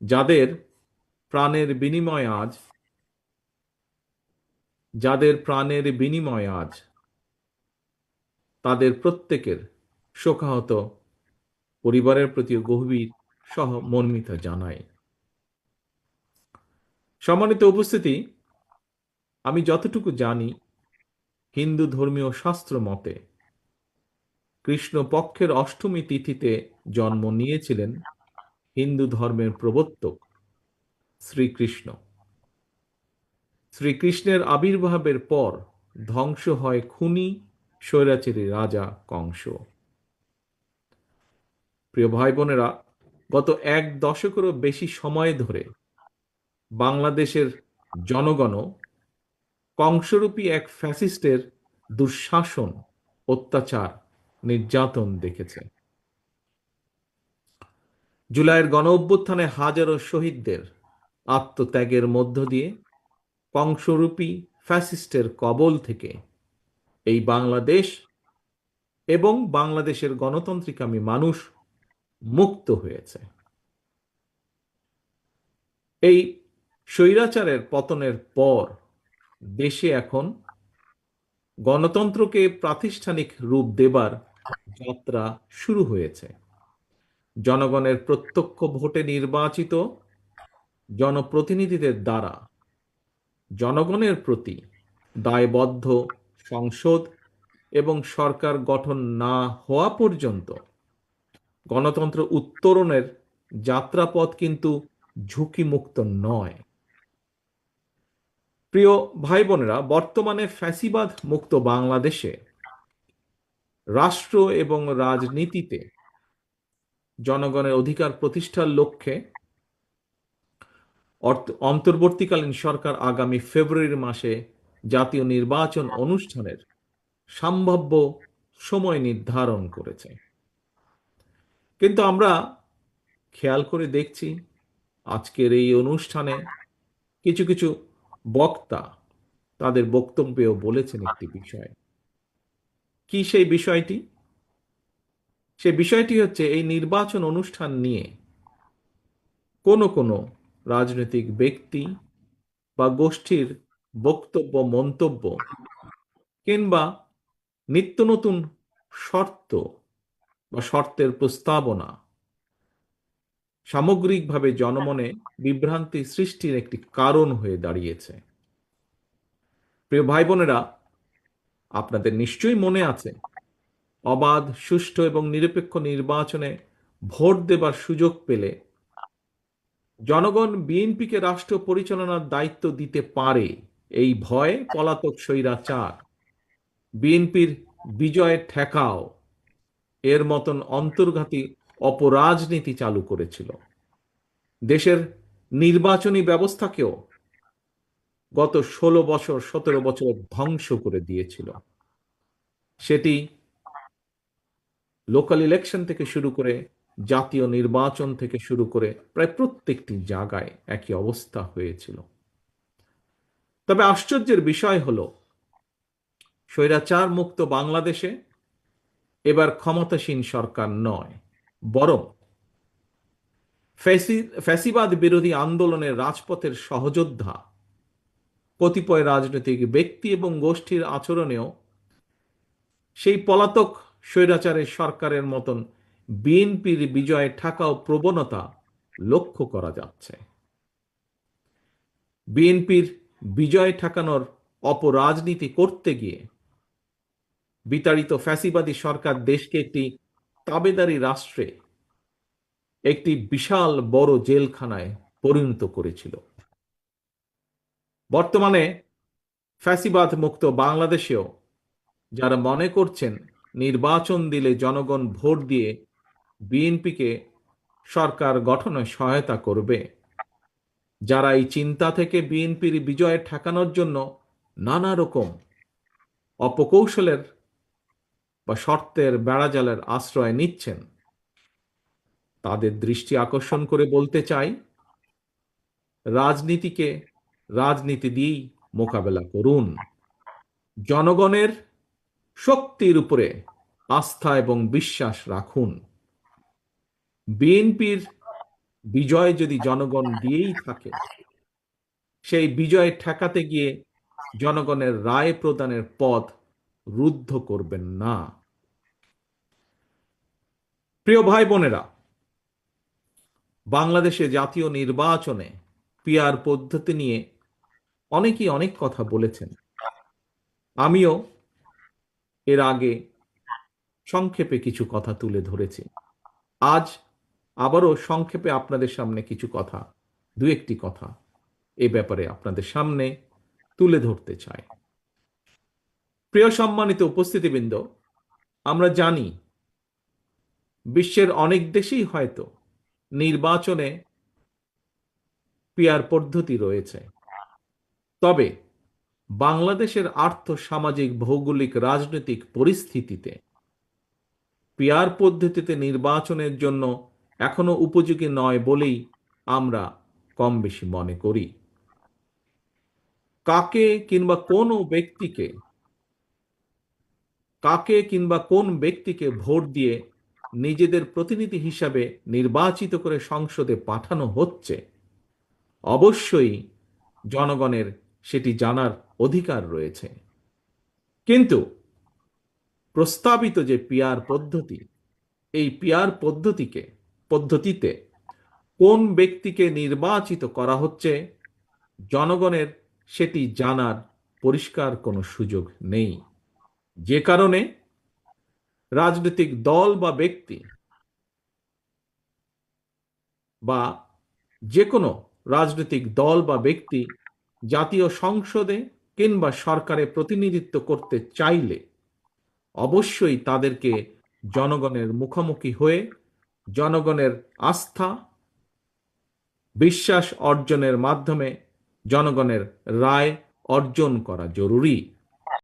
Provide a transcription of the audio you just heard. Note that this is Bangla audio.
যাদের প্রাণের বিনিময় আজ, যাদের প্রাণের বিনিময় আজ, তাদের প্রত্যেকের শোকাহত পরিবারের প্রতি গভীর সহ মর্মিতা জানায় সম্মানিত উপস্থিতি, আমি যতটুকু জানি, হিন্দু ধর্মীয় শাস্ত্র মতে, কৃষ্ণ পক্ষের অষ্টমী তিথিতে জন্ম নিয়েছিলেন হিন্দু ধর্মের প্রবর্তক শ্রীকৃষ্ণ। শ্রীকৃষ্ণের আবির্ভাবের পর ধ্বংস হয় খুনি স্বৈরাচারী রাজা কংস। প্রিয় ভাই বোনেরা গত এক দশকেরও বেশি সময় ধরে বাংলাদেশের জনগণ কংসরূপী এক ফ্যাসিস্টের দুঃশাসন, অত্যাচার, নির্যাতন দেখেছে। জুলাইয়ের গণ অভ্যুত্থানে হাজারো শহীদদের আত্মত্যাগের মধ্য দিয়ে কংসরূপী ফ্যাসিস্টের কবল থেকে এই বাংলাদেশ এবং বাংলাদেশের গণতান্ত্রিকামী মানুষ মুক্ত হয়েছে। এই স্বৈরাচারের পতনের পর দেশে এখন গণতন্ত্রকে প্রাতিষ্ঠানিক রূপ দেবার যাত্রা শুরু হয়েছে। জনগণের প্রত্যক্ষ ভোটে নির্বাচিত জনপ্রতিনিধিদের দ্বারা জনগণের প্রতি দায়বদ্ধ সংসদ এবং সরকার গঠন না হওয়া পর্যন্ত গণতন্ত্র উত্তরণের যাত্রাপথ কিন্তু ঝুঁকিমুক্ত নয়। প্রিয় ভাই বোনেরা বর্তমানে ফ্যাসিবাদ মুক্ত বাংলাদেশে রাষ্ট্র এবং রাজনীতিতে জনগণের অধিকার প্রতিষ্ঠার লক্ষ্যে অন্তর্বর্তীকালীন সরকার আগামী ফেব্রুয়ারি মাসে জাতীয় নির্বাচন অনুষ্ঠানের সম্ভাব্য সময় নির্ধারণ করেছে। কিন্তু আমরা খেয়াল করে দেখছি, আজকের এই অনুষ্ঠানে কিছু কিছু বক্তা তাদের বক্তব্যেও বলেছেন একটি বিষয়। কি সেই বিষয়টি? সে বিষয়টি হচ্ছে এই নির্বাচন অনুষ্ঠান নিয়ে কোনো কোনো রাজনৈতিক ব্যক্তি বা গোষ্ঠীর বক্তব্য, মন্তব্য কিংবা নিত্য নতুন শর্ত বা শর্তের প্রস্তাবনা সামগ্রিকভাবে জনমনে বিভ্রান্তি সৃষ্টির একটি কারণ হয়ে দাঁড়িয়েছে। প্রিয় ভাই বোনেরা, আপনাদের নিশ্চয়ই মনে আছে অবাধ, সুষ্ঠু এবং নিরপেক্ষ নির্বাচনে ভোট দেবার সুযোগ পেলে জনগণ বিএনপিকে রাষ্ট্র পরিচালনার দায়িত্ব দিতে পারে। এই ভয়ে পলাতক স্বৈরাচার। বিএনপির বিজয় ঠেকাও। এর মতন অন্তর্ঘাতী অপরাজনীতি চালু করেছিল। দেশের নির্বাচনী ব্যবস্থাকেও গত ষোলো বছর, সতেরো বছর ধ্বংস করে দিয়েছিল। সেটি লোকাল ইলেকশন থেকে শুরু করে, জাতীয় নির্বাচন থেকে শুরু করে প্রায় প্রত্যেকটি জায়গায় একই অবস্থা হয়েছিল। তবে আশ্চর্যের বিষয় হল স্বৈরাচার মুক্ত বাংলাদেশে এবার ক্ষমতাসীন সরকার নয়, বরং ফ্যাসিবাদ বিরোধী আন্দোলনের রাজপথের সহযোদ্ধা, কতিপয় রাজনৈতিক ব্যক্তি এবং গোষ্ঠীর আচরণেও সেই পলাতক স্বৈরাচারের সরকারের মতন বিএনপির বিজয় ঠাকাও প্রবণতা লক্ষ্য করা যাচ্ছে। বিএনপির বিজয় ঠেকানোর অপরাজনীতি করতে গিয়ে বিতাড়িত ফ্যাসিবাদী সরকার দেশকে একটি তাবেদারি রাষ্ট্রে একটি বিশাল বড় জেলখানায় পরিণত করেছিল। বর্তমানে ফ্যাসিবাদ মুক্ত বাংলাদেশেও যারা মনে করছেন নির্বাচন দিলে জনগণ ভোট দিয়ে বিএনপিকে সরকার গঠনে সহায়তা করবে। যারা এই চিন্তা থেকে বিএনপির বিজয় ঠেকানোর জন্য নানা রকম অপকৌশলের বা শর্তের বেড়াজালের আশ্রয় নিচ্ছেন, তাদের দৃষ্টি আকর্ষণ করে বলতে চাই, রাজনীতিকে রাজনীতি দিয়েই মোকাবেলা করুন। জনগণের শক্তির উপরে আস্থা এবং বিশ্বাস রাখুন। বিএনপির বিজয় যদি জনগণ দিয়েই থাকে, সেই বিজয় ঠেকাতে গিয়ে জনগণের রায় প্রদানের পথ রুদ্ধ করবেন না। প্রিয় ভাই বোনেরা, বাংলাদেশে জাতীয় নির্বাচনে পিয়ার পদ্ধতি নিয়ে অনেকেই অনেক কথা বলেছেন। আমিও এর আগে সংক্ষেপে কিছু কথা তুলে ধরেছি। আজ আবারও সংক্ষেপে আপনাদের সামনে কিছু কথা, দু একটি কথা এ ব্যাপারে আপনাদের সামনে তুলে ধরতে চাই। প্রিয় সম্মানিত উপস্থিতিবৃন্দ, আমরা জানি বিশ্বের অনেক দেশেই হয়তো নির্বাচনে পিয়ার পদ্ধতি রয়েছে। তবে বাংলাদেশের আর্থ সামাজিক ভৌগোলিক, রাজনৈতিক পরিস্থিতিতে পিয়ার পদ্ধতিতে নির্বাচনের জন্য এখনও উপযোগী নয় বলেই আমরা কম বেশি মনে করি। কাকে কিংবা কোন ব্যক্তিকে, কাকে কিংবা কোন ব্যক্তিকে ভোট দিয়ে নিজেদের প্রতিনিধি হিসাবে নির্বাচিত করে সংসদে পাঠানো হচ্ছে, অবশ্যই জনগণের সেটি জানার অধিকার রয়েছে। কিন্তু প্রস্তাবিত যে পিয়ার পদ্ধতি, এই পিয়ার পদ্ধতিকে, পদ্ধতিতে কোন ব্যক্তিকে নির্বাচিত করা হচ্ছে, জনগণের সেটি জানার পরিষ্কার কোনো সুযোগ নেই। যে কারণে রাজনৈতিক দল বা ব্যক্তি বা যে কোনো রাজনৈতিক দল বা ব্যক্তি জাতীয় সংসদে কিংবা সরকারে প্রতিনিধিত্ব করতে চাইলে অবশ্যই তাদেরকে জনগণের মুখোমুখি হয়ে জনগণের আস্থা, বিশ্বাস অর্জনের মাধ্যমে জনগণের রায় অর্জন করা জরুরি।